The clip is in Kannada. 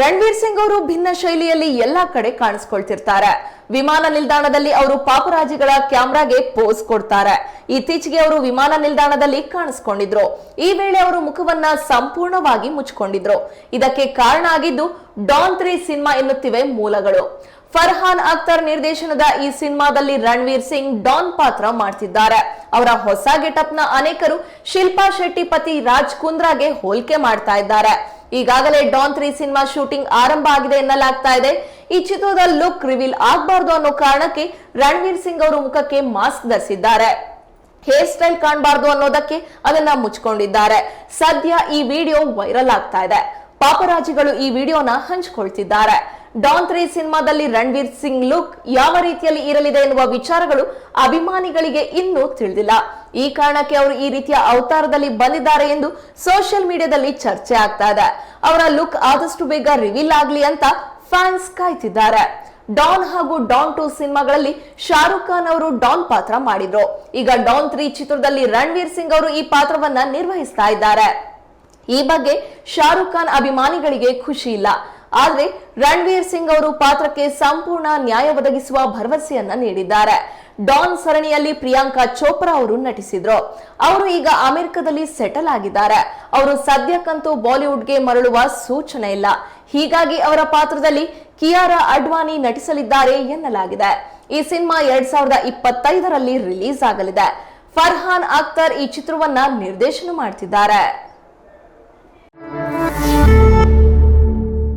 ರಣವೀರ್ ಸಿಂಗ್ ಅವರು ಭಿನ್ನ ಶೈಲಿಯಲ್ಲಿ ಎಲ್ಲಾ ಕಡೆ ಕಾಣಿಸ್ಕೊಳ್ತಿರ್ತಾರೆ. ವಿಮಾನ ನಿಲ್ದಾಣದಲ್ಲಿ ಅವರು ಪಾಪರಾಜಿಗಳ ಕ್ಯಾಮ್ರಾಗೆ ಪೋಸ್ ಕೊಡ್ತಾರೆ. ಇತ್ತೀಚೆಗೆ ಅವರು ವಿಮಾನ ನಿಲ್ದಾಣದಲ್ಲಿ ಕಾಣಿಸ್ಕೊಂಡಿದ್ರು. ಈ ವೇಳೆ ಅವರು ಮುಖವನ್ನ ಸಂಪೂರ್ಣವಾಗಿ ಮುಚ್ಕೊಂಡಿದ್ರು ಇದಕ್ಕೆ ಕಾರಣ ಆಗಿದ್ದು ಡಾನ್ ತ್ರೀ ಸಿನಿಮಾ ಎನ್ನುತ್ತಿವೆ ಮೂಲಗಳು. ಫರ್ಹಾನ್ ಅಖ್ತರ್ ನಿರ್ದೇಶನದ ಈ ಸಿನಿಮಾದಲ್ಲಿ ರಣವೀರ್ ಸಿಂಗ್ ಡಾನ್ ಪಾತ್ರ ಮಾಡ್ತಿದ್ದಾರೆ. ಅವರ ಹೊಸ ಗೆಟಪ್ನ ಅನೇಕರು ಶಿಲ್ಪಾ ಶೆಟ್ಟಿ ಪತಿ ರಾಜ್ ಕುಂದ್ರಾಗೆ ಹೋಲಿಕೆ ಮಾಡ್ತಾ ಇದ್ದಾರೆ. ಈಗಾಗಲೇ ಡಾನ್ ತ್ರೀ ಸಿನಿಮಾ ಶೂಟಿಂಗ್ ಆರಂಭ ಆಗಿದೆ ಎನ್ನಲಾಗ್ತಾ ಇದೆ. ಈ ಚಿತ್ರದ ಲುಕ್ ರಿವೀಲ್ ಆಗಬಾರದು ಅನ್ನೋ ಕಾರಣಕ್ಕೆ ರಣವೀರ್ ಸಿಂಗ್ ಅವರು ಮುಖಕ್ಕೆ ಮಾಸ್ಕ್ ಧರಿಸಿದ್ದಾರೆ. ಹೇರ್ ಸ್ಟೈಲ್ ಕಾಣಬಾರ್ದು ಅನ್ನೋದಕ್ಕೆ ಅದನ್ನ ಮುಚ್ಕೊಂಡಿದ್ದಾರೆ. ಸದ್ಯ ಈ ವಿಡಿಯೋ ವೈರಲ್ ಆಗ್ತಾ ಇದೆ. ಪಾಪರಾಜಿಗಳು ಈ ವಿಡಿಯೋನ ಹಂಚಿಕೊಳ್ತಿದ್ದಾರೆ. ಡಾನ್ ತ್ರೀ ಸಿನಿಮಾದಲ್ಲಿ ರಣವೀರ್ ಸಿಂಗ್ ಲುಕ್ ಯಾವ ರೀತಿಯಲ್ಲಿ ಇರಲಿದೆ ಎನ್ನುವ ವಿಚಾರಗಳು ಅಭಿಮಾನಿಗಳಿಗೆ ಇನ್ನೂ ತಿಳಿದಿಲ್ಲ. ಈ ಕಾರಣಕ್ಕೆ ಅವರು ಈ ರೀತಿಯ ಅವತಾರದಲ್ಲಿ ಬಂದಿದ್ದಾರೆ ಎಂದು ಸೋಷಿಯಲ್ ಮೀಡಿಯಾದಲ್ಲಿ ಚರ್ಚೆ ಆಗ್ತಾ ಇದೆ. ಅವರ ಲುಕ್ ಆದಷ್ಟು ಬೇಗ ರಿವೀಲ್ ಆಗ್ಲಿ ಅಂತ ಫ್ಯಾನ್ಸ್ ಕಾಯ್ತಿದ್ದಾರೆ. ಡಾನ್ ಹಾಗೂ ಡಾನ್ ಟೂ ಸಿನಿಮಾಗಳಲ್ಲಿ ಶಾರುಖ್ ಖಾನ್ ಅವರು ಡಾನ್ ಪಾತ್ರ ಮಾಡಿದ್ರು. ಈಗ ಡಾನ್ ತ್ರೀ ಚಿತ್ರದಲ್ಲಿ ರಣವೀರ್ ಸಿಂಗ್ ಅವರು ಈ ಪಾತ್ರವನ್ನ ನಿರ್ವಹಿಸ್ತಾ ಇದ್ದಾರೆ. ಈ ಬಗ್ಗೆ ಶಾರುಖ್ ಖಾನ್ ಅಭಿಮಾನಿಗಳಿಗೆ ಖುಷಿ ಇಲ್ಲ. ಆದ್ರೆ ರಣವೀರ್ ಸಿಂಗ್ ಅವರು ಪಾತ್ರಕ್ಕೆ ಸಂಪೂರ್ಣ ನ್ಯಾಯ ಒದಗಿಸುವ ಭರವಸೆಯನ್ನ ನೀಡಿದ್ದಾರೆ. ಡಾನ್ ಸರಣಿಯಲ್ಲಿ ಪ್ರಿಯಾಂಕಾ ಚೋಪ್ರಾ ಅವರು ನಟಿಸಿದ್ರು. ಅವರು ಈಗ ಅಮೆರಿಕದಲ್ಲಿ ಸೆಟಲ್ ಆಗಿದ್ದಾರೆ. ಅವರು ಸದ್ಯಕ್ಕಂತೂ ಬಾಲಿವುಡ್ಗೆ ಮರಳುವ ಸೂಚನೆ ಇಲ್ಲ. ಹೀಗಾಗಿ ಅವರ ಪಾತ್ರದಲ್ಲಿ ಕಿಯಾರಾ ಅಡ್ವಾನಿ ನಟಿಸಲಿದ್ದಾರೆ ಎನ್ನಲಾಗಿದೆ. ಈ ಸಿನಿಮಾ ಎರಡ್ ಸಾವಿರದ ಇಪ್ಪತ್ತೈದರಲ್ಲಿ ರಿಲೀಸ್ ಆಗಲಿದೆ. ಫರ್ಹಾನ್ ಅಖ್ತರ್ ಈ ಚಿತ್ರವನ್ನ ನಿರ್ದೇಶನ ಮಾಡ್ತಿದ್ದಾರೆ.